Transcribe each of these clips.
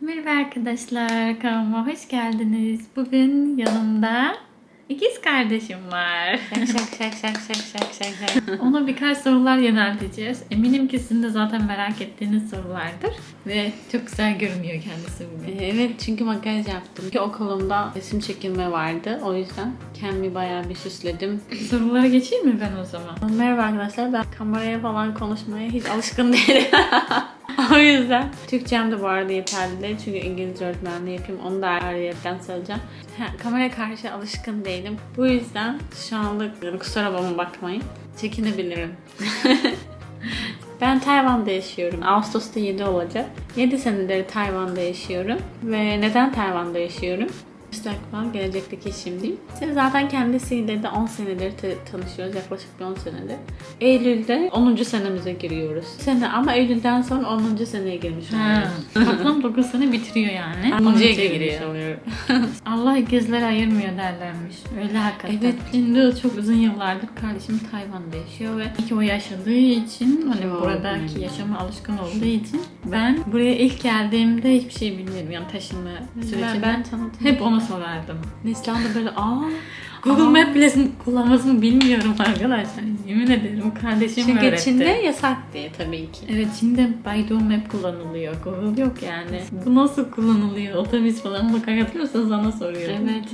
Merhaba arkadaşlar, kanalıma hoş geldiniz. Bugün yanımda ikiz kardeşim var. Şak şak şak şak şak şak şak şak. Ona birkaç sorular yönelteceğiz. Eminim ki sizin de zaten merak ettiğiniz sorulardır. Ve çok güzel görünüyor kendisi bugün. Evet çünkü makyaj yaptım. Ki okulumda resim çekilme vardı. O yüzden kendimi bayağı bir süsledim. Sorulara geçeyim mi ben o zaman? Merhaba arkadaşlar ben kameraya falan konuşmaya hiç alışkın değilim. o yüzden Türkçem de bu arada yeterli değil. Çünkü İngilizce öğretmenliği yapayım. Onu da ayrıyetten söyleyeceğim. Ha, kameraya karşı alışkın değilim. Bu yüzden şu anlık kusura bakma bakmayın. Çekinebilirim. Ben Tayvan'da yaşıyorum. Ağustos'ta 7 olacak. 7 senedir Tayvan'da yaşıyorum. Ve neden Tayvan'da yaşıyorum? Müstakbel gelecekteki eşim diyeyim. Zaten kendisiyle de 10 senedir ta- tanışıyoruz. Yaklaşık bir 10 senedir. Eylül'de 10. senemize giriyoruz. Sene ama Eylül'den sonra 10. seneye girmiş oluyoruz. toplam 9 sene bitiriyor yani. 10. Onuncuya girmiş giriyor. oluyor. Allah ikizleri ayırmıyor derlermiş. Öyle hakikaten. Evet. Şimdi çok uzun yıllardır kardeşim Tayvan'da yaşıyor ve ilk o yaşadığı için hani Çok buradaki iyi. yaşama alışkın olduğu için ben buraya ilk geldiğimde hiçbir şey bilmiyordum. Yani taşınma sürecinde. Ben, ben tanıdım. hep ona sorardım. Neslihan da böyle aa Google Aa. Map bile kullanmasını bilmiyorum arkadaşlar. Yemin ederim kardeşim Çünkü öğretti. Çin'de yasak diye tabii ki. Evet Çin'de Baidu Map kullanılıyor. Google yok yani. Bu nasıl kullanılıyor? Otobüs falan bak hatırlıyorsan sana soruyorum. Evet.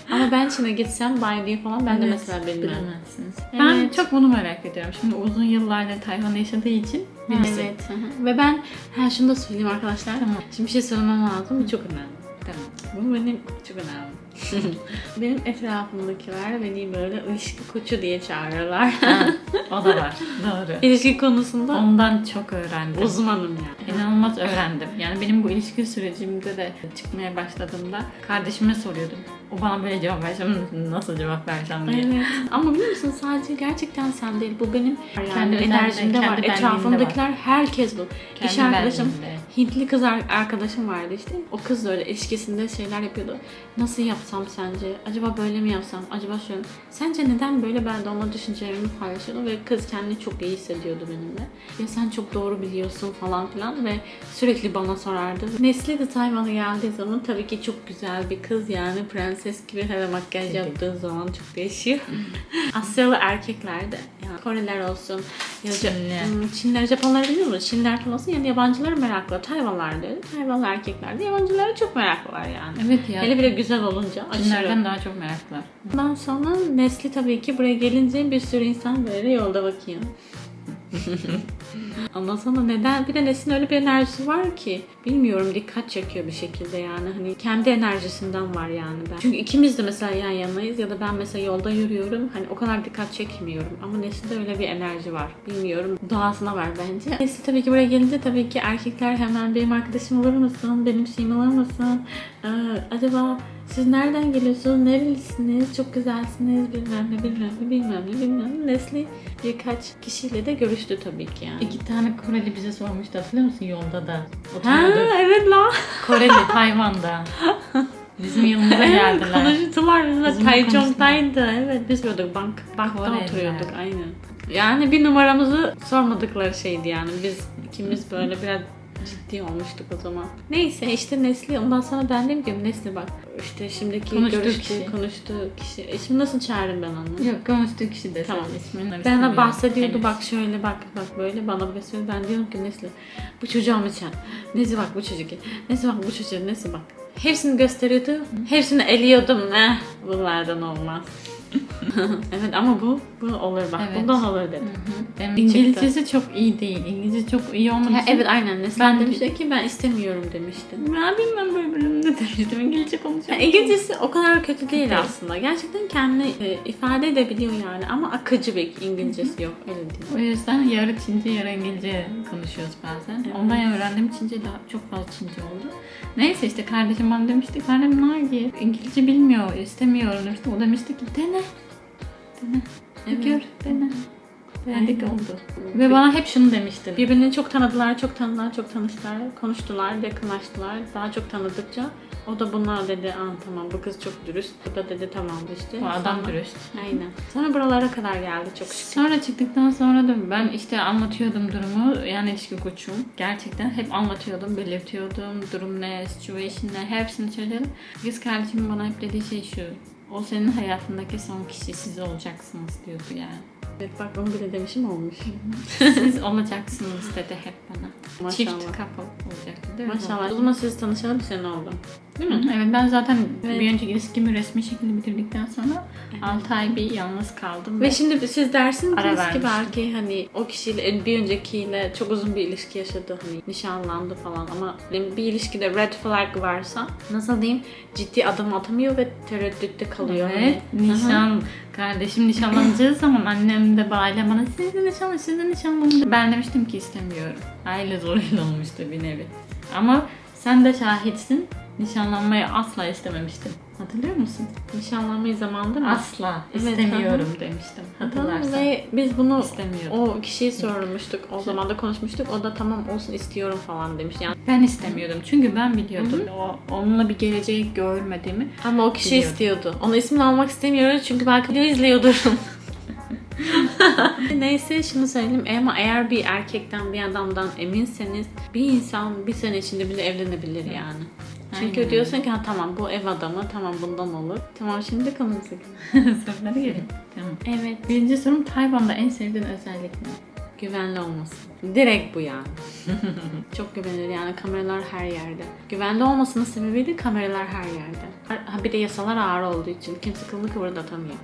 Ama ben Çin'e gitsem Baidu'yu falan ben de Evet, mesela bilmem. Bilemezsiniz. Ben Evet. çok bunu merak ediyorum. Şimdi uzun yıllardır Tayvan'da yaşadığı için bilirsin. Evet. hı hı. Ve ben ha şunu da söyleyeyim arkadaşlar. Şimdi bir şey söylemem lazım. Bu çok önemli. Tamam. Bu benim çok önemli. benim etrafımdakiler beni böyle ilişki koçu diye çağırıyorlar. Ha, o da var. Doğru. ilişki konusunda Ondan çok öğrendim. uzmanım yani. İnanılmaz öğrendim. Yani benim bu ilişki sürecimde de çıkmaya başladığımda kardeşime soruyordum. O bana böyle cevap versem nasıl cevap versem diye. Evet. Ama biliyor musun sadece gerçekten sen değil. Bu benim yani Kendi enerjimde kendi var. Etrafımdakiler herkes bu. Kendi İş arkadaşım. Hintli kız ar- arkadaşım vardı işte. O kız da öyle ilişkisinde şeyler yapıyordu. Nasıl yapsam sence? Acaba böyle mi yapsam? Acaba şöyle. Sence neden böyle? Ben de ona düşüncelerimi paylaşıyordum ve kız kendini çok iyi hissediyordu benimle. Ya sen çok doğru biliyorsun falan filan ve sürekli bana sorardı. Nesli de Tayvan'a geldiği zaman tabii ki çok güzel bir kız yani prenses gibi hele makyaj yaptığı zaman çok değişiyor. Asyalı erkekler de yani Koreliler olsun ya Çinli. Hmm, Çinler, Japonlar biliyor musun? Çinler olsun yani yabancılar meraklı. Tayvanlar da. Tayvanlı erkekler de yabancılara çok meraklılar yani. Evet ya. Hele bile güzel olunca aşırı. daha çok meraklılar. Ondan sonra Nesli tabii ki buraya gelince bir sürü insan böyle yolda bakıyor. Ondan sonra neden? Bir de Nesin öyle bir enerjisi var ki bilmiyorum dikkat çekiyor bir şekilde yani hani kendi enerjisinden var yani ben. Çünkü ikimiz de mesela yan yanayız ya da ben mesela yolda yürüyorum hani o kadar dikkat çekmiyorum ama Nesin'de öyle bir enerji var. Bilmiyorum doğasına var bence. Nesin tabii ki buraya gelince tabii ki erkekler hemen benim arkadaşım olur musun? Benim şeyim olur musun? Ee, acaba siz nereden geliyorsunuz? Nerelisiniz? Çok güzelsiniz. Bilmem ne, bilmem ne, bilmem ne, bilmem ne. Nesli birkaç kişiyle de görüştü tabii ki yani. İki tane Koreli bize sormuştu hatırlıyor musun yolda da Ha oturuyorduk. evet la. Koreli Tayvan'da. Bizim yanımıza geldiler. Konuştular bizimle. Bizimle Taychong'daydı. Evet biz böyle bank, bankta Koreliler. oturuyorduk aynen. Yani bir numaramızı sormadıkları şeydi yani. Biz ikimiz böyle biraz ciddi olmuştuk o zaman. Neyse işte Nesli ondan sonra ben dedim ki Nesli bak işte şimdiki Konuştuğu görüştüğü, kişi. konuştuğu kişi. E şimdi nasıl çağırayım ben onu? Yok konuştuğu kişi de Tamam. ismini Bana bahsediyordu bak şöyle bak bak böyle bana bahsediyordu. Ben diyorum ki Nesli bu çocuğa mı sen? Nesi bak bu çocuk. Nesi bak bu çocuğa nesi bak. Hepsini gösteriyordu. Hepsini eliyordum. Eh bunlardan olmaz. evet ama bu bu olur bak. Evet. Bundan olur dedim. Benim Çıktı. İngilizcesi çok iyi değil. İngilizce çok iyi olmadığı Ha, evet aynen. Nesli Ben- demişti ki ben istemiyorum demişti. Ben bilmem böyle bölümde demiştim. İngilizce konuşuyorum. İngilizcesi o kadar kötü değil Değil. aslında. Gerçekten kendini e, ifade edebiliyor yani ama akıcı bir İngilizcesi yok öyle değil. O yüzden yarı Çince yarı İngilizce konuşuyoruz bazen. Evet. Ondan öğrendiğim Çince daha çok fazla Çince oldu. Neyse işte kardeşim bana demişti. Kardeşim Nagi İngilizce bilmiyor, istemiyorum demişti. O demişti ki dene. Dene. Evet. Gör. Beğendik Aynen. oldu. Ve bana hep şunu demiştin. Birbirini çok tanıdılar, çok tanıdılar, çok tanıştılar, konuştular, yakınlaştılar. Daha çok tanıdıkça o da buna dedi, Aa, tamam bu kız çok dürüst. Bu da dedi tamam işte. Bu adam Sonra- dürüst. Aynen. Sonra buralara kadar geldi çok şükür. Sonra çıktıktan sonra da ben işte anlatıyordum durumu. Yani ilişki koçum. Gerçekten hep anlatıyordum, belirtiyordum. Durum ne, situation ne, hepsini söyledim. Kız kardeşim bana hep dediği şey şu. O senin hayatındaki son kişi siz olacaksınız diyordu yani. Evet bak onu bile demişim olmuş. Siz olacaksınız dedi hep bana. Maşallah. Çift couple değil mi? Maşallah. O zaman siz tanışalı bir sene oldu. Değil mi? Evet ben zaten Evet. bir önceki ilişkimi resmi şekilde bitirdikten sonra 6 ay bir yalnız kaldım. Ve şimdi siz dersiniz ki vermiştim. belki hani o kişiyle bir öncekiyle çok uzun bir ilişki yaşadı hani nişanlandı falan ama bir ilişkide red flag varsa nasıl diyeyim ciddi adım atamıyor ve tereddütte kalıyor. Evet, hani. nişan. Kardeşim nişanlanacağı zaman annem de ailem bana siz de nişanlanın, siz de nişanlanın. Ben demiştim ki istemiyorum. Aile zoruyla olmuştu bir nevi. Ama sen de şahitsin. Nişanlanmayı asla istememiştim. Hatırlıyor musun? Nişanlanmayı zamanında mı? Asla Evet, istemiyorum demiştim. Hatırlarsan. Ve biz bunu İstemiyorum. o kişiyi sormuştuk. O zaman da konuşmuştuk. O da tamam olsun istiyorum falan demiş. Yani Ben istemiyordum. Çünkü ben biliyordum. O, onunla bir geleceği görmediğimi. ama o kişi Biliyorum. istiyordu. Onun ismini almak istemiyoruz çünkü belki video izliyordur. Neyse şunu söyleyeyim ama eğer bir erkekten bir adamdan eminseniz bir insan bir sene içinde bile evlenebilir yani. Çünkü Aynen. diyorsun ki ha, tamam bu ev adamı tamam bundan olur. Tamam şimdi konumuza Sorulara gelin. Tamam. Evet. Birinci sorum Tayvan'da en sevdiğin özellik ne? Güvenli olması. Direkt bu yani. Çok güvenilir yani kameralar her yerde. Güvenli olmasının sebebi de kameralar her yerde. Ha bir de yasalar ağır olduğu için kimse kılını kıvırdatamıyor.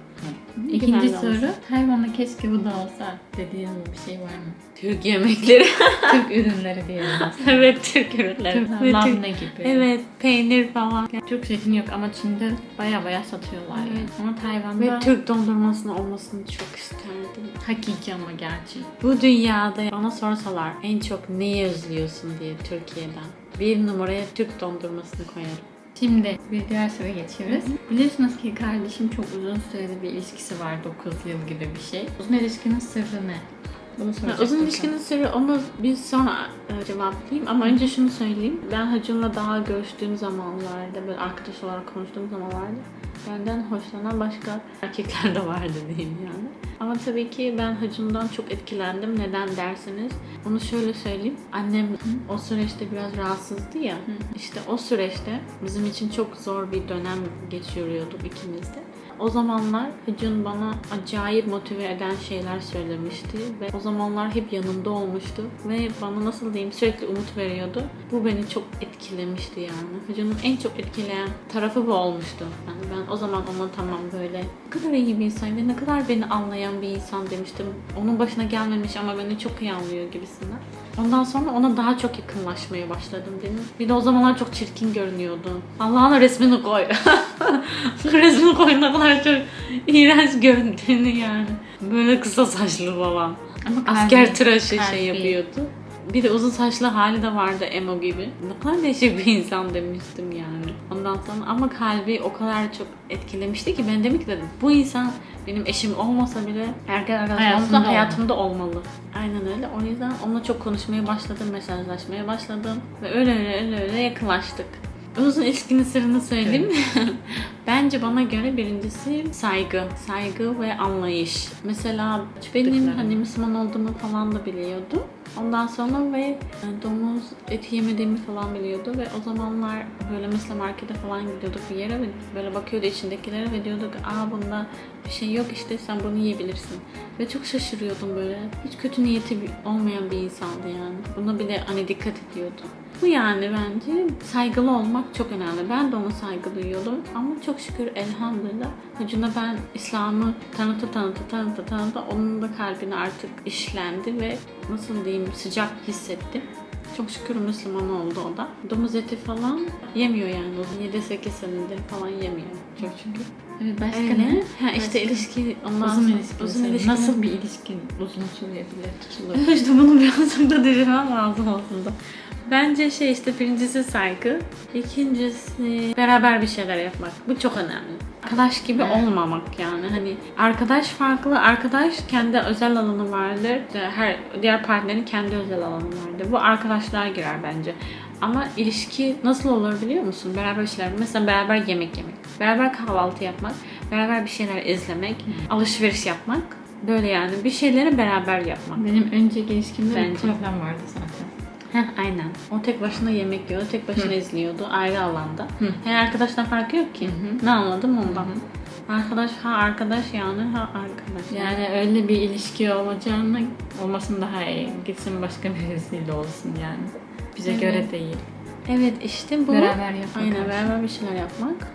İkinci Güvenli soru. Tayvan'da keşke bu da olsa dediğin bir şey var mı? Türk yemekleri. Türk ürünleri diyelim aslında. evet Türk ürünleri. Türk Ve Türk- labne gibi. Evet peynir falan. Türk zeytin yok ama Çin'de baya baya satıyorlar. Evet. Yani. Ama Tayvan'da Ve Türk dondurmasının olmasını çok isterdim. hakiki ama gerçi. Bu dünyada bana sorsalar en çok neyi özlüyorsun diye Türkiye'den. Bir numaraya Türk dondurmasını koyarım. Şimdi bir diğer soruya geçiyoruz. Biliyorsunuz ki kardeşim çok uzun süreli bir ilişkisi var. 9 yıl gibi bir şey. Uzun ilişkinin sırrı ne? Bunu Ha, soracaktım uzun ilişkinin sırrı onu biz sonra e, cevaplayayım ama önce şunu söyleyeyim. Ben Hacun'la daha görüştüğüm zamanlarda böyle arkadaş olarak konuştuğum zamanlarda benden hoşlanan başka erkekler de vardı diyeyim yani. Ama tabii ki ben Hacun'dan çok etkilendim. Neden derseniz onu şöyle söyleyeyim. Annem o süreçte biraz rahatsızdı ya. İşte o süreçte bizim için çok zor bir dönem geçiriyorduk ikimiz de. O zamanlar Hıcın bana acayip motive eden şeyler söylemişti ve o zamanlar hep yanımda olmuştu ve bana nasıl diyeyim sürekli umut veriyordu. Bu beni çok etkilemişti yani. Hıcın'ın en çok etkileyen tarafı bu olmuştu. Yani ben o zaman ona tamam böyle ne kadar iyi bir insan ve ne kadar beni anlayan bir insan demiştim. Onun başına gelmemiş ama beni çok iyi anlıyor gibisinden. Ondan sonra ona daha çok yakınlaşmaya başladım benim. Bir de o zamanlar çok çirkin görünüyordu. Allah'ına resmini koy. resmini koy ne kadar çok iğrenç göründüğünü yani. Böyle kısa saçlı falan. Ama Asker kalbi- tıraşı şey kalbi. yapıyordu. Bir de uzun saçlı hali de vardı emo gibi. Ne kadar değişik bir insan demiştim yani. Ondan sonra ama kalbi o kadar çok etkilemişti ki ben demek ki dedim bu insan benim eşim olmasa bile erkek arkadaşım olsa hayatımda olmalı. Aynen öyle. O yüzden onunla çok konuşmaya başladım, mesajlaşmaya başladım. Ve öyle öyle öyle öyle yakınlaştık. Uzun ilişkinin sırrını söyleyeyim mi? Bence bana göre birincisi saygı. Saygı ve anlayış. Mesela benim hani Müslüman olduğumu falan da biliyordu. Ondan sonra ve e, domuz eti yemediğimi falan biliyordu ve o zamanlar böyle mesela markete falan gidiyorduk bir yere ve böyle bakıyordu içindekilere ve diyorduk aa bunda bir şey yok işte sen bunu yiyebilirsin. Ve çok şaşırıyordum böyle. Hiç kötü niyeti olmayan bir insandı yani. Buna bile hani dikkat ediyordu. Bu yani bence saygılı olmak çok önemli. Ben de ona saygı duyuyordum ama çok şükür elhamdülillah Hacı'na ben İslam'ı tanıtı tanıtı tanıtı tanıtı onun da kalbine artık işlendi ve nasıl diyeyim sıcak hissettim. Çok şükür Müslüman oldu o da. Domuz eti falan yemiyor yani. O 7-8 senedir falan yemiyor. Çok şükür. Evet, başka Öyle. ne? Ha işte ilişki ondan Uzun ilişki. Uzun ilişki. Nasıl bir ilişki uzun sürebilir, tutulur? işte bunu birazcık da düşünmem lazım aslında. Bence şey işte birincisi saygı, ikincisi beraber bir şeyler yapmak. Bu çok önemli. Arkadaş gibi olmamak yani. Hani arkadaş farklı. Arkadaş kendi özel alanı vardır. Her diğer partnerin kendi özel alanı vardır. Bu arkadaşlar girer bence. Ama ilişki nasıl olur biliyor musun? Beraber bir şeyler. Mesela beraber yemek yemek. Beraber kahvaltı yapmak. Beraber bir şeyler izlemek. Alışveriş yapmak. Böyle yani bir şeyleri beraber yapmak. Benim önceki ilişkimde Bence. bir problem vardı zaten. Heh, aynen. O tek başına yemek yiyordu, tek başına izliyordu ayrı alanda. Yani arkadaştan farkı yok ki. Ne anladım ondan. Arkadaş ha arkadaş yani ha arkadaş. Yani öyle bir ilişki olacağına olmasın daha iyi. Gitsin başka birisiyle olsun yani. Bize Evet. göre değil. Evet işte bu. Beraber yapmak. Aynen beraber bir şeyler yapmak.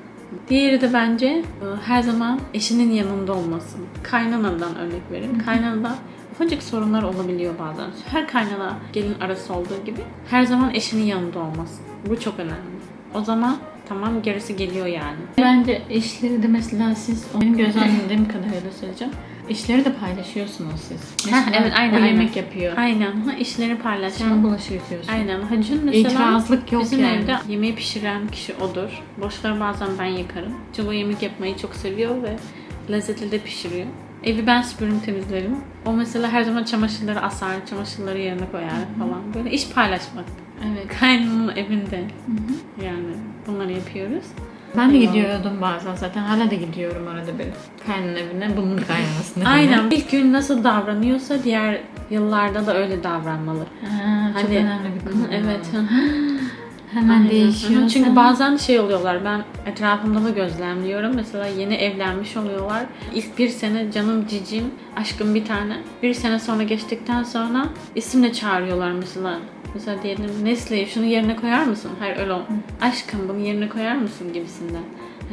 Diğeri de bence e, her zaman eşinin yanında olması. Kaynanadan örnek vereyim. Kaynanada ufacık sorunlar olabiliyor bazen. Her kaynana gelin arası olduğu gibi her zaman eşinin yanında olması. Bu çok önemli. O zaman tamam gerisi geliyor yani. Bence işleri de mesela siz benim gözlemlediğim kadarıyla söyleyeceğim. İşleri de paylaşıyorsunuz siz. Heh, evet, aynen, o aynen. yemek yapıyor. Aynen. Ha, işleri paylaşmak. Sen bulaşık yıkıyorsun. Aynen. Hacın mesela İtirazlık yok bizim yani. evde yemeği pişiren kişi odur. Boşları bazen ben yakarım. Çünkü o yemek yapmayı çok seviyor ve lezzetli de pişiriyor. Evi ben süpürüm temizlerim. O mesela her zaman çamaşırları asar, çamaşırları yerine koyar falan. Böyle iş paylaşmak. Evet. Kaynanın evinde. Yani bunları yapıyoruz. Ben de Eyvallah. gidiyordum bazen zaten. Hala da gidiyorum arada bir. Kaynın evine, bunun kaynanasına. Aynen. İlk gün nasıl davranıyorsa diğer yıllarda da öyle davranmalı. Ha, çok Hani- önemli bir konu. Evet. Hemen Aynen. değişiyor. Çünkü Sen- bazen şey oluyorlar. Ben etrafımda da gözlemliyorum. Mesela yeni evlenmiş oluyorlar. İlk bir sene canım cicim, aşkım bir tane. Bir sene sonra geçtikten sonra isimle çağırıyorlar mesela. Mesela diyelim Nesli'yi şunu yerine koyar mısın? Hayır öyle ol. Aşkım bunu yerine koyar mısın gibisinden.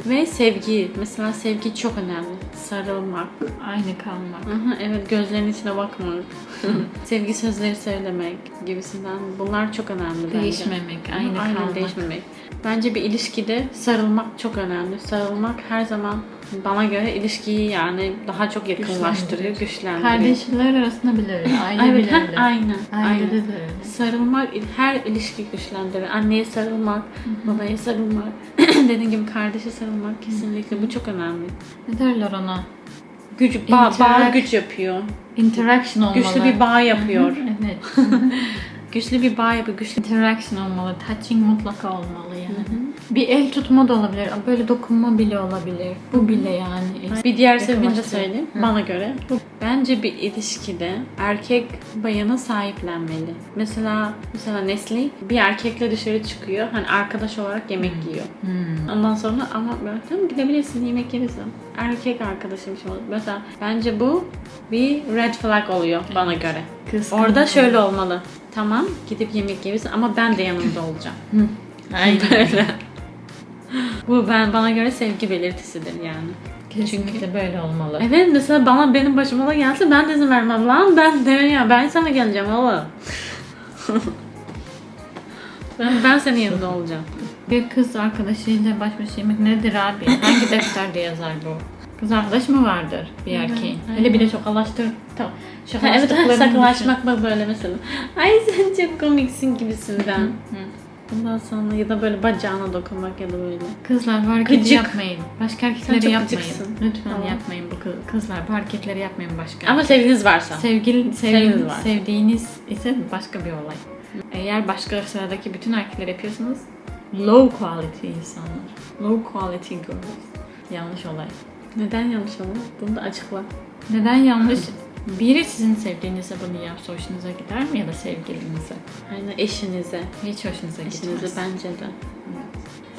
Ve sevgi. Mesela sevgi çok önemli. Sarılmak. Aynı kalmak. Aha, evet gözlerinin içine bakmak. sevgi sözleri söylemek gibisinden. Bunlar çok önemli bence. Değişmemek, aynı Aynen kalmak. değişmemek. Bence bir ilişkide sarılmak çok önemli. Sarılmak her zaman bana göre ilişkiyi yani daha çok yakınlaştırıyor, güçlendiriyor. Kardeşler arasında bile öyle. Aile Evet, bile öyle. aynen. Ailede de öyle. Sarılmak her ilişki güçlendirir. Anneye sarılmak, babaya sarılmak, dediğim gibi kardeşe sarılmak kesinlikle bu çok önemli. Ne derler ona? Güç, bağ, bağ güç yapıyor. Interaction olmalı. Güçlü bir bağ yapıyor. Evet. Güçlü bir bağ yapıyor. Güçlü Interaction olmalı. Touching mutlaka olmalı yani. Bir el tutma da olabilir. Böyle dokunma bile olabilir. Bu bile yani. Bir diğer Yakınlaştırıyor. söyleyeyim Hı. bana göre. Bence bir ilişkide erkek bayanı sahiplenmeli. Mesela mesela Nesli bir erkekle dışarı çıkıyor. Hani arkadaş olarak yemek yiyor. Hmm. Ondan sonra ama tamam gidebilirsin yemek yersin. Erkek arkadaşım şey olur. Mesela bence bu bir red flag oluyor bana göre. Kıskanma. Orada şöyle olmalı. Tamam gidip yemek yiyebilirsin ama ben de yanında olacağım. Aynen. Böyle. bu ben bana göre sevgi belirtisidir yani. Kesinlikle böyle olmalı. Evet mesela bana benim başıma da gelse ben de izin vermem lan ben de ya ben sana geleceğim oğlum. ben, ben senin yanında olacağım. Bir kız arkadaşıyla baş başa yemek nedir abi? Hangi defterde yazar bu? Kız arkadaş mı vardır bir erkeğin? Hele bir de şakalaştır. Tamam. Ha, evet Şakalaştıklarını saklaşmak mı böyle mesela. Ay sen çok komiksin gibisinden. Hı. Ondan sonra ya da böyle bacağına dokunmak ya da böyle. Kızlar bu hareketi Gıcık. yapmayın. Başka erkekleri çok yapmayın. gıcıksın. Lütfen Tamam. yapmayın bu kız- kızlar. Bu hareketleri yapmayın başka. Ama sevginiz varsa. Sevgili, Sevginiz sevgili, var. sevdiğiniz ise başka bir olay. Eğer başka sıradaki bütün erkekler yapıyorsanız low quality insanlar. Low quality girls. Yanlış olay. Neden yanlış olur? Bunu da açıkla. Neden yanlış? Biri sizin sevdiğinize bunu yapsa hoşunuza gider mi ya da sevgilinize? Aynen eşinize. Hiç hoşunuza Eşinize gitmez. bence de.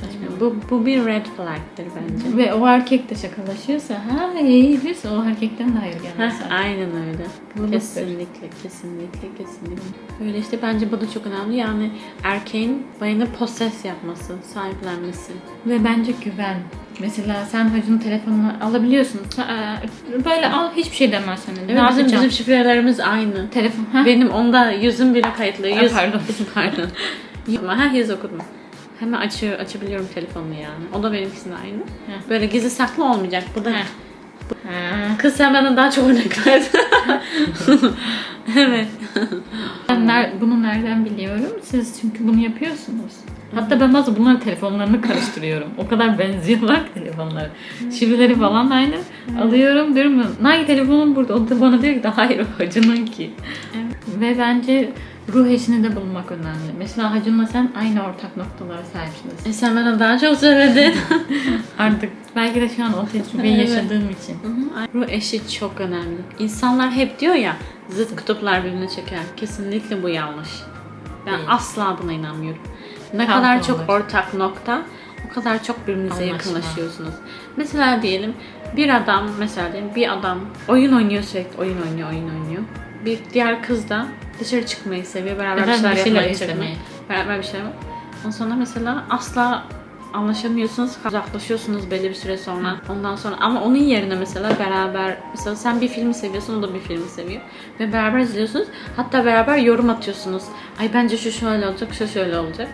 Saçma. Bu, bu bir red flag'tır bence. Ve o erkek de şakalaşıyorsa ha iyi diyorsa o erkekten de hayır gelmez. Heh, aynen öyle. Kılıbıktır. Kesinlikle, kesinlikle, kesinlikle. Öyle işte bence bu da çok önemli. Yani erkeğin bayanı poses yapması, sahiplenmesi. Ve bence güven. Mesela sen hacının telefonunu alabiliyorsun. E, Böyle al hiçbir şey demez sana. Evet, ne bizim, bizim şifrelerimiz aynı. Telefon. Ha? Benim onda yüzüm bile kayıtlı. Aa, Yüz, pardon. pardon. Ama her yüz okudum. Hemen açıyor, açabiliyorum telefonumu yani. O da benimkisinde aynı. Heh. Böyle gizli saklı olmayacak. Burada Heh. Ha. kız sen benden daha çok örnek verdin. evet. Ben ner- bunu nereden biliyorum? Siz çünkü bunu yapıyorsunuz. Hatta ben bazen bunların telefonlarını karıştırıyorum. O kadar benziyorlar ki telefonlar. telefonları. Şifreleri falan da aynı. Alıyorum diyorum Nike telefonum burada. O da bana diyor ki hayır o Hacı'nın ki. Ve bence ruh eşini de bulmak önemli. Mesela Hacı'nla sen aynı ortak noktalara sahipsiniz. E sen bana daha çok söyledin. Artık belki de şu an o tecrübeyi Evet. yaşadığım için. Ruh eşi çok önemli. İnsanlar hep diyor ya zıt kutuplar birbirine çeker. Kesinlikle bu yanlış. Ben Değil. asla buna inanmıyorum. Ne Kavga kadar çok olur. ortak nokta o kadar çok birbirinize Anlaşma. yakınlaşıyorsunuz. Mesela diyelim bir adam mesela diyelim bir adam oyun oynuyor sürekli oyun oynuyor oyun oynuyor. Bir diğer kız da dışarı çıkmayı seviyor. Beraber Ya bir şeyler bir şeyler yapmayı seviyor. Beraber bir şeyler Ondan sonra mesela asla anlaşamıyorsunuz, uzaklaşıyorsunuz belli bir süre sonra. Ondan sonra ama onun yerine mesela beraber mesela sen bir filmi seviyorsun, o da bir filmi seviyor ve beraber izliyorsunuz. Hatta beraber yorum atıyorsunuz. Ay bence şu şöyle olacak, şu şöyle olacak.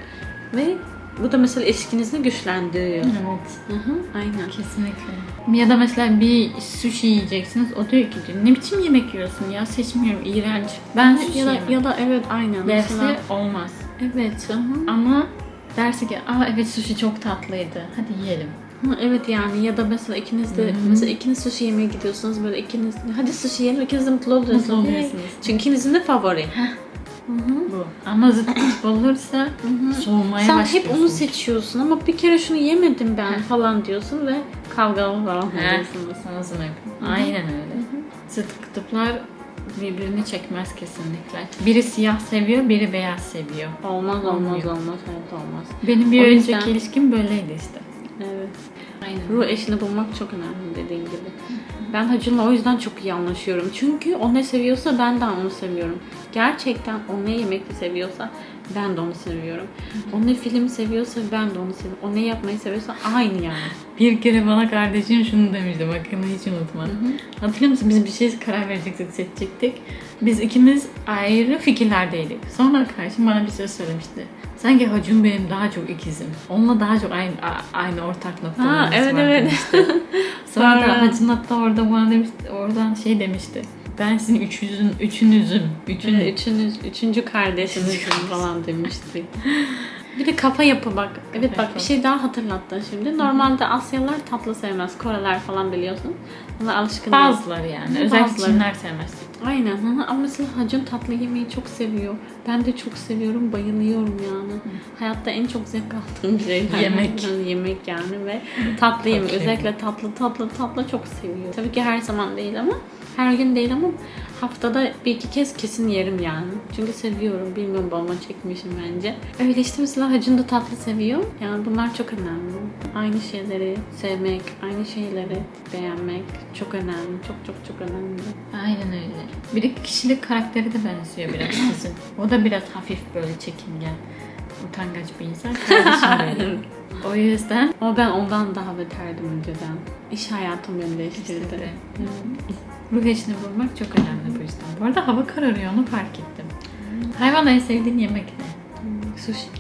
Ve bu da mesela ilişkinizi güçlendiriyor. Evet. Hı hı, aynen. Kesinlikle. Ya da mesela bir sushi yiyeceksiniz. O diyor ki ne biçim yemek yiyorsun ya seçmiyorum iğrenç. Ben sushi Ya da, yemem. ya da evet aynen. Dersi Mesela, olmaz. evet. hı hı. Ama dersi ki aa evet sushi çok tatlıydı. Hadi yiyelim. Evet yani ya da mesela ikiniz de mesela ikiniz sushi yemeye gidiyorsunuz böyle ikiniz hadi sushi yiyelim ikiniz de mutlu oluyorsunuz. Mutlu oluyorsunuz. Çünkü ikinizin de favori. Bu. Ama zıt kutup olursa soğumaya Sen hep onu seçiyorsun ama bir kere şunu yemedim ben falan diyorsun ve kavgalı falan Heh, oluyorsunuz. yapın. Aynen öyle. Zıt kutuplar birbirini çekmez kesinlikle. Biri siyah seviyor, biri beyaz seviyor. Olmaz olmaz Olmuyor. olmaz evet olmaz. Benim bir O önceki yüzden- ilişkim böyleydi işte. Evet. Aynen. Ruh eşini bulmak çok önemli dediğin gibi. Ben Hacı'nla o yüzden çok iyi anlaşıyorum. Çünkü o ne seviyorsa ben de onu seviyorum. Gerçekten o ne yemekli seviyorsa ben de onu seviyorum. O ne film seviyorsa ben de onu seviyorum. O ne yapmayı seviyorsa aynı yani. Bir kere bana kardeşim şunu demişti bak bunu hiç unutma. Hatırlıyor musun biz bir şey karar verecektik seçecektik. Biz ikimiz ayrı fikirlerdeydik. Sonra kardeşim bana bir söz söylemişti. Sanki Hacun benim daha çok ikizim. Onunla daha çok aynı aynı ortak noktalarımız Ha, evet, var evet. demişti. Sonra da Hacun hatta orada bana demişti, oradan şey demişti. Ben sizin üçünüzün, üçünüzüm, üçün, Üçünüz, üçünüz, üçüncü kardeşiniz falan demişti. Bir de kafa yapı bak. Evet Kafa bak yapı. bir şey daha hatırlattın şimdi. Normalde Asyalılar tatlı sevmez. Koreler falan biliyorsun. Ona alışkın. Bazıları yani. Özellikle. Çinler sevmez. Aynen. Ama mesela Hacım tatlı yemeği çok seviyor. Ben de çok seviyorum. Bayılıyorum yani. Hayatta en çok zevk aldığım şeyler. Yemek. Yani yemek yani ve tatlı yemek. Özellikle tatlı tatlı tatlı çok seviyor. Tabii ki her zaman değil ama her gün değil ama haftada bir iki kez kesin yerim yani. Çünkü seviyorum. Bilmiyorum babama çekmişim bence. Öyle işte mesela Hacım da tatlı seviyor. Yani bunlar çok önemli. Aynı şeyleri sevmek, aynı şeyleri beğenmek çok önemli. Çok çok çok önemli. Aynen öyle. Bir de kişilik karakteri de benziyor biraz kızın. O da biraz hafif böyle çekingen, utangaç bir insan. O yüzden Ama ben ondan daha beterdim önceden. İş hayatım beni değiştirdi. işte de Eşini bulmak çok önemli bu yüzden. Bu arada hava kararıyor onu fark ettim. Hayvan en sevdiğin yemek ne? Sushi.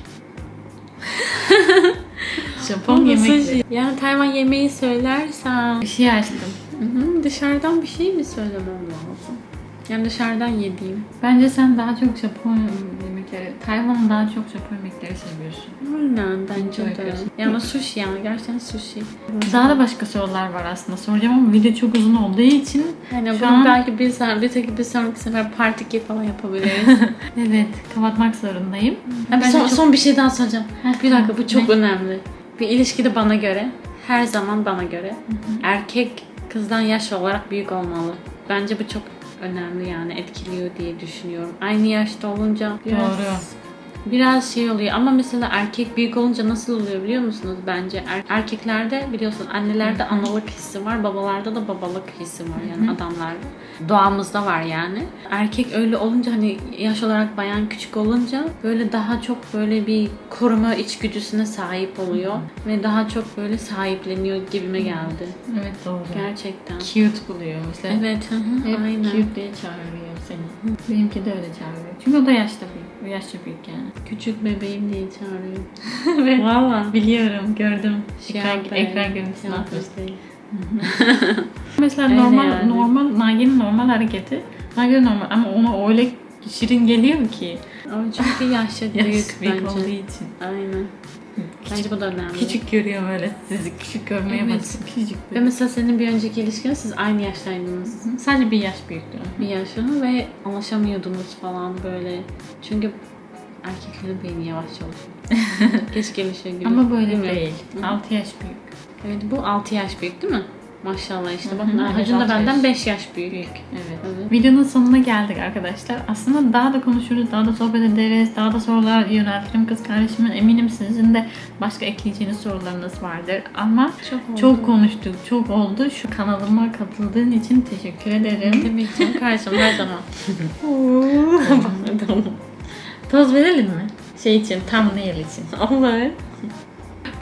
Japon yemekleri. Yani Tayvan yemeği söylersem Bir şey açtım. Hı hı, dışarıdan bir şey mi söylemem lazım? Yani dışarıdan yediğim. Bence sen daha çok Japon yemekleri, Tayvan'ın daha çok Japon yemekleri seviyorsun. Aynen bence de. Yani sushi yani gerçekten sushi. Daha da başka sorular var aslında soracağım ama video çok uzun olduğu için Yani bunu an- belki bir, sen, bir, tek bir sonraki sefer part 2 falan yapabiliriz. evet kapatmak zorundayım. Bir Bence son, çok- son bir şey daha söyleyeceğim. Heh, Bir dakika bu çok Ne? önemli. Bir ilişkide bana göre, her zaman bana göre erkek kızdan yaş olarak büyük olmalı. Bence bu çok önemli yani etkiliyor diye düşünüyorum. Aynı yaşta olunca biraz, Doğru. Biraz şey oluyor ama mesela erkek büyük olunca nasıl oluyor biliyor musunuz bence? Er- erkeklerde biliyorsun annelerde analık hissi var, babalarda da babalık hissi var yani adamlarda. Doğamızda var yani. Erkek öyle olunca hani yaş olarak bayan küçük olunca böyle daha çok böyle bir koruma içgüdüsüne sahip oluyor ve daha çok böyle sahipleniyor gibime geldi. Evet doğru. Gerçekten. Cute buluyor mesela. Evet, hı hı, Hep aynen. cute diye çağırıyor seni. Benimki de öyle çağırıyor. Çünkü o da yaşta büyük. Yaşça büyük yani. Küçük bebeğim diye çağırıyor. evet. Valla. Biliyorum, gördüm. Şey ekran, ekran görüntüsünü atmış. Mesela Öyle normal yani. normal Nagi'nin normal hareketi. Nagi normal ama ona öyle şirin geliyor ki. O çünkü yaşça Yaş büyük büyük olduğu bence. için. Aynen. Bence bu da önemli. Küçük görüyor böyle sizi küçük görmeye Evet. başladı. Küçük Ve mesela senin bir önceki ilişkin siz aynı yaştaydınız. Sadece bir yaş büyüktü. Bir yaşını ve anlaşamıyordunuz falan böyle. Çünkü erkeklerin beyni yavaş çalışıyor. Geç gelişiyor gibi. Ama böyle Bilmiyorum. değil. 6 yaş büyük. Evet bu 6 yaş büyük değil mi? Maşallah işte Hı hı, bakın evet, Acun da benden yaş. 5 yaş büyük. Büyük. Evet. Evet. Videonun sonuna geldik arkadaşlar. Aslında daha da konuşuruz, daha da sohbet ederiz, daha da sorular yöneltirim kız kardeşimin. Eminim sizin de başka ekleyeceğiniz sorularınız vardır. Ama Çok oldu. çok konuştuk, çok oldu. Şu kanalıma katıldığın için teşekkür ederim. Demek canım karşım her zaman. tamam. Toz verelim mi? Şey için, thumbnail için. Olur.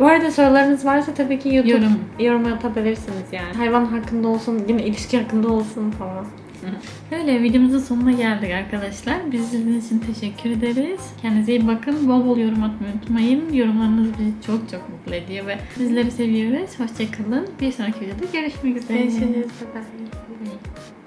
Bu arada sorularınız varsa tabii ki YouTube Yorum. yorum yapabilirsiniz yani. Hayvan hakkında olsun, yine ilişki hakkında olsun falan. Öyle videomuzun sonuna geldik arkadaşlar. Biz sizin için teşekkür ederiz. Kendinize iyi bakın. Bol bol yorum atmayı unutmayın. Yorumlarınız bizi çok çok mutlu ediyor ve sizleri seviyoruz. Hoşçakalın. Bir sonraki videoda görüşmek üzere. Görüşürüz. Bye bye.